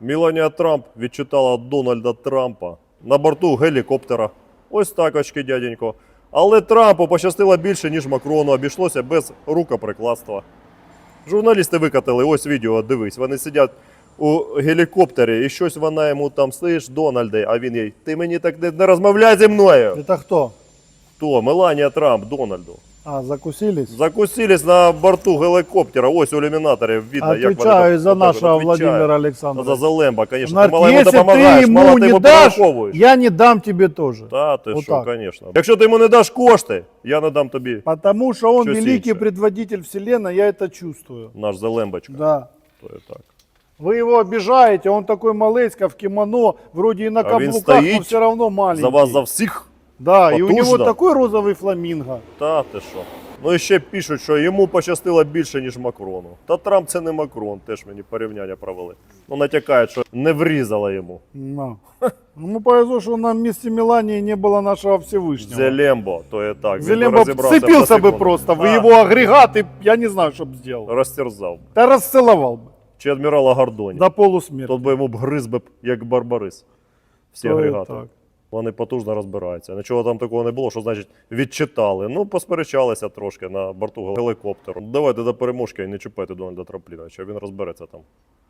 Міланія Трамп відчитала Дональда Трампа на борту гелікоптера. Ось так, очки, дяденько. Але Трампу пощастило більше, ніж Макрону, обійшлося без рукоприкладства. Журналісти викатили, ось відео, дивись. Вони сидять у гелікоптері і щось вона йому там слиш, Дональде, а він їй, ти мені так не, розмовляй зі мною. Это кто? Хто? Меланія Трамп, Дональду. А, закусились? Закусились на борту гелікоптера, ось у ілюмінаторі видно, як вони Отвечаю там- за отак от нашего відвічають. Владимира Ну, За Александровича. Залемба, звісно. Нарк, Ти мало йому если ты допомагаєш, мало ему ти не йому дашь, перераховуєш. я не дам тебе тоже. Та ти Вот що, так. звісно. Якщо ти йому не даш кошти, я не дам тобі Потому что он Чё великий сеется? предводитель вселенной, я это чувствую. наш Залембочка. Да. То є так. Вы его обижаете, он такой малыська в кимоно, вроде и на А він каблуках, но стоїть все равно маленький. За вас за всіх. Да, и у него потужно. такой розовый фламинго. Та ти що. Ну і ще пишуть, що йому пощастило більше, ніж Макрону. Та Трамп це не Макрон, теж мені порівняння провели. Ну натякають, що не врізало йому. No. Ему повезло, что на месте Мелании не было нашего Всевышнего. Зелембо, то є так. він би Зелембо розібрався вцепился за бы секунду. просто в А, его агрегат, и я не знаю, что бы сделал. Розтерзав. би. Да расцеловал бы Чи адмірала Гордоні. до полусмерти. Тут би йому б гриз би, б, як Барбарис. Всі То і агрегати. так. Вони потужно розбираються. Нічого там такого не було, що значить відчитали. Ну, посперечалися трошки на борту гелікоптеру. Давайте до переможки і не чіпайте Дональда Трампліновича, він розбереться там.